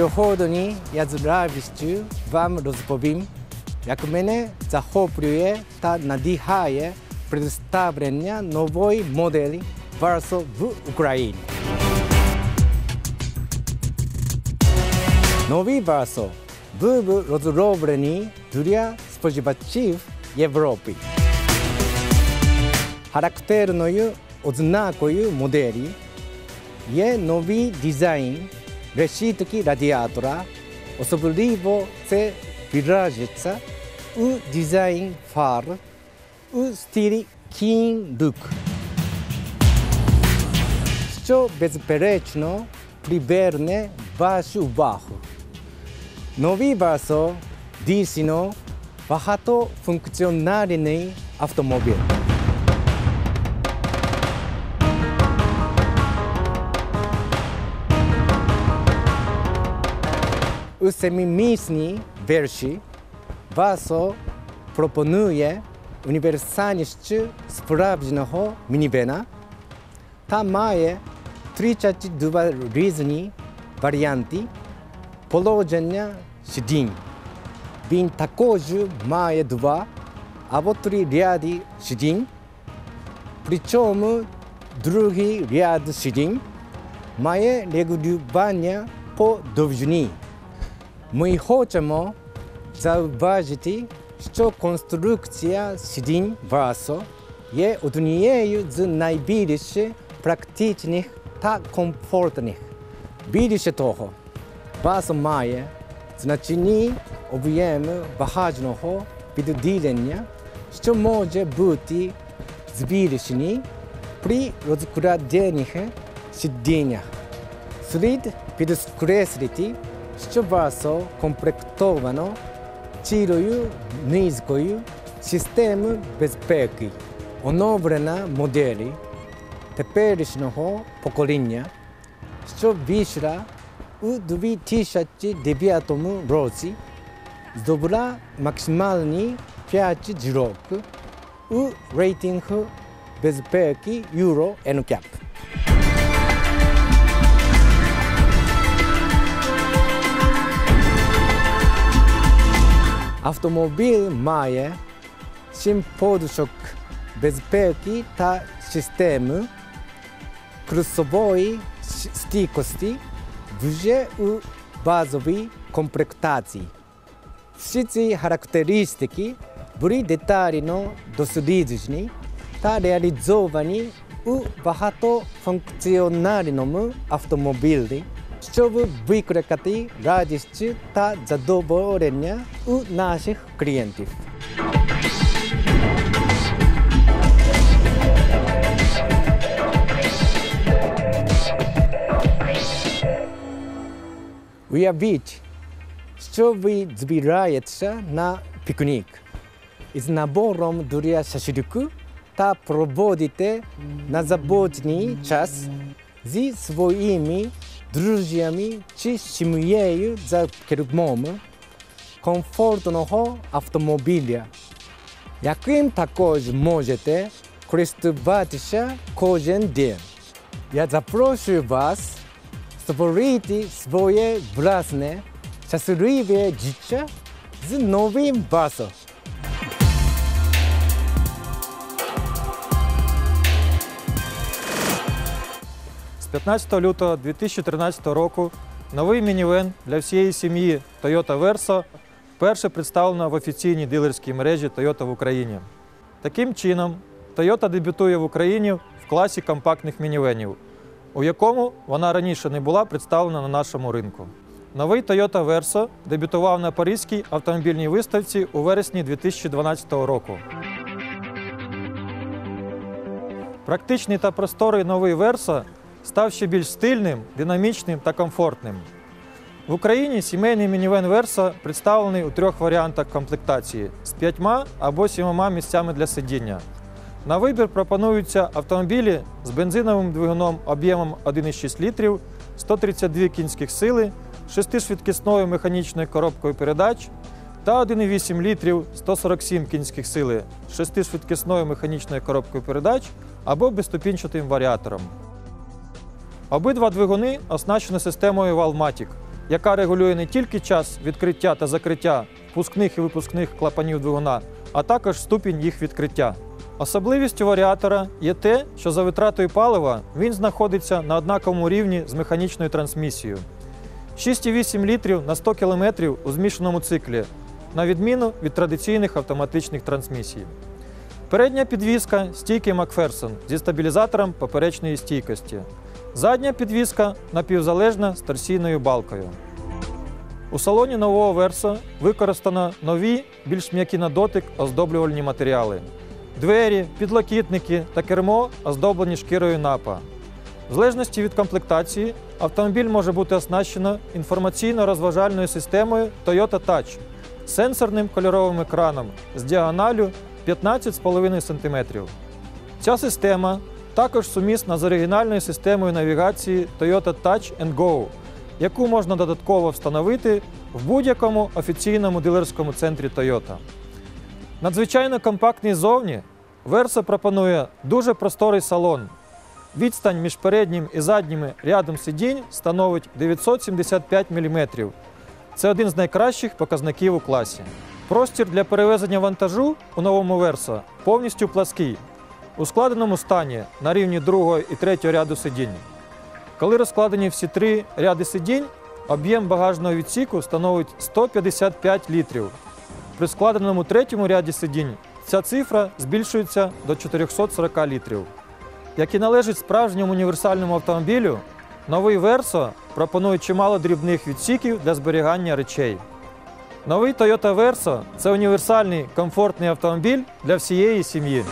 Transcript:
Jehodni Yazdravistu Vam Rozpovim, jak mene zahopljuje ta nadihaje przedstawienia novoj modeli Varso v Ukrajini. Nowy Varso byłby rozrobrený dla spoživačí v Europy. Charakterną odznakou modeli je nový design решітки радіатора, особливо це виражається у дизайн фар у стилі Keen Look, що безперечно приверне вашу увагу. Новий Verso дійсно багатофункціональний автомобіль. usemi místní verši vaso proponuje universálnější správného minivena. Tam má je 32 různí varianty položení šedin. Vin takože má dva abo tři riady šedin, přičem druhý riad šedin má je po dovžní. Mój ojciec ma zauważyć, że konstrukcja silin verso jest jedną z najbardziej praktycznych ta komfortnych. Widzicie toho. Verso maje znacznie objem ważnego widowidzenia, co może być zbliżeni pri rozkładaniu silniach. Slid podkreślić що Verso комплектовано цілою низкою систем безпеки, оновлена моделі теперішнього покоління, що вийшла у 2009 році, здобула максимальні 5 зірок у рейтингу безпеки Euro NCAP. automobil maje, szympodszok bezpieki ta systemu, krusowoi stikosti, wże u bazowi komplektacji. Wszyscy charakterystyki byli detali no dosyliżni, ta realizowani u bahato funkcjonalnym automobilii. Щоб викликати радість та задоволення у наших клієнтів. Уявіть, що ви збираєтеся на пікнік із набором для шашлику та проводите на заботний час зі своїми друзями чи сім'єю за кермом комфортного автомобіля, яким також можете користуватися кожен день. Я запрошую вас створити своє власне щасливе життя з новим Verso. 15 лютого 2013 року новий мінівен для всієї сім'ї Toyota Verso вперше представлено в офіційній дилерській мережі Toyota в Україні. Таким чином, Toyota дебютує в Україні в класі компактних мінівенів, у якому вона раніше не була представлена на нашому ринку. Новий Toyota Verso дебютував на Паризькій автомобільній виставці у вересні 2012 року. Практичний та просторий новий Verso став ще більш стильним, динамічним та комфортним. В Україні сімейний мінівен Verso представлений у трьох варіантах комплектації з п'ятьма або сімома місцями для сидіння. На вибір пропонуються автомобілі з бензиновим двигуном об'ємом 1,6 літрів, 132 кінських сили, шестишвидкісною механічною коробкою передач та 1,8 літрів 147 кінських сили з шестишвидкісною механічною коробкою передач або безступінчатим варіатором. Обидва двигуни оснащені системою Valmatic, яка регулює не тільки час відкриття та закриття впускних і випускних клапанів двигуна, а також ступінь їх відкриття. Особливістю варіатора є те, що за витратою палива він знаходиться на однаковому рівні з механічною трансмісією. 6,8 літрів на 100 км у змішаному циклі, на відміну від традиційних автоматичних трансмісій. Передня підвізка стійки Макферсон зі стабілізатором поперечної стійкості. Задня підвізка напівзалежна з торсійною балкою. У салоні нового Версо використано нові, більш м'які на дотик оздоблювальні матеріали. Двері, підлокітники та кермо оздоблені шкірою напа. В залежності від комплектації автомобіль може бути оснащено інформаційно-розважальною системою Toyota Touch з сенсорним кольоровим екраном з діагоналю 15,5 см. Ця система також сумісна з оригінальною системою навігації Toyota Touch Go, яку можна додатково встановити в будь-якому офіційному дилерському центрі Toyota. Надзвичайно компактний зовні Verso пропонує дуже просторий салон. Відстань між переднім і задніми рядом сидінь становить 975 мм. Це один з найкращих показників у класі. Простір для перевезення вантажу у новому Verso повністю плаский, у складеному стані на рівні другого і третього ряду сидінь. Коли розкладені всі три ряди сидінь, об'єм багажного відсіку становить 155 літрів. При складеному третьому ряді сидінь ця цифра збільшується до 440 літрів. Як і належить справжньому універсальному автомобілю, новий Verso пропонує чимало дрібних відсіків для зберігання речей. Новий Toyota Verso – це універсальний комфортний автомобіль для всієї сім'ї.